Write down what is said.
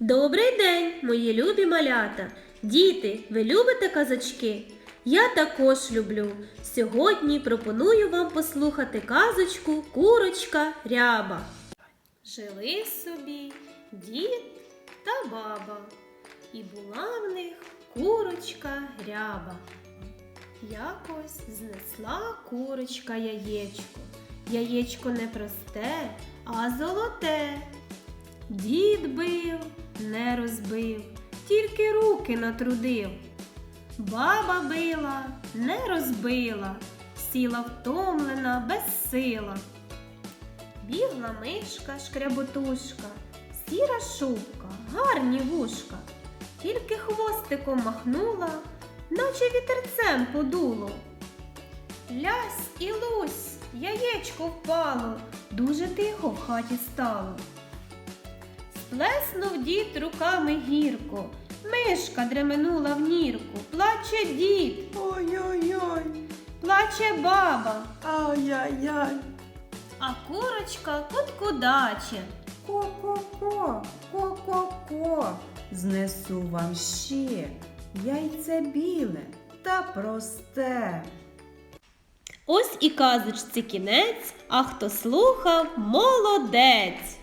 Добрий день, мої любі малята! Діти, ви любите казочки? Я також люблю. Сьогодні пропоную вам послухати казочку Курочка Ряба. Жили собі дід та баба, і була в них курочка ряба. Якось знесла курочка яєчко. Яєчко не просте, а золоте. Дід бив, не розбив, тільки руки натрудив. Баба била, не розбила, сіла втомлена, без сила. Бігла мишка, шкряботушка, сіра шубка, гарні вушка, тільки хвостиком махнула, наче вітерцем подуло. Лясь і лусь, яєчко впало, дуже тихо в хаті стало. Сплеснув дід руками гірко, мишка дременула в нірку, плаче дід, Ой-ой-ой, плаче баба, ай-яй-яй, а курочка куткудаче. ко-ко-ко, ко-ко-ко. Знесу вам ще яйце біле та просте. Ось і казочці кінець, а хто слухав, молодець.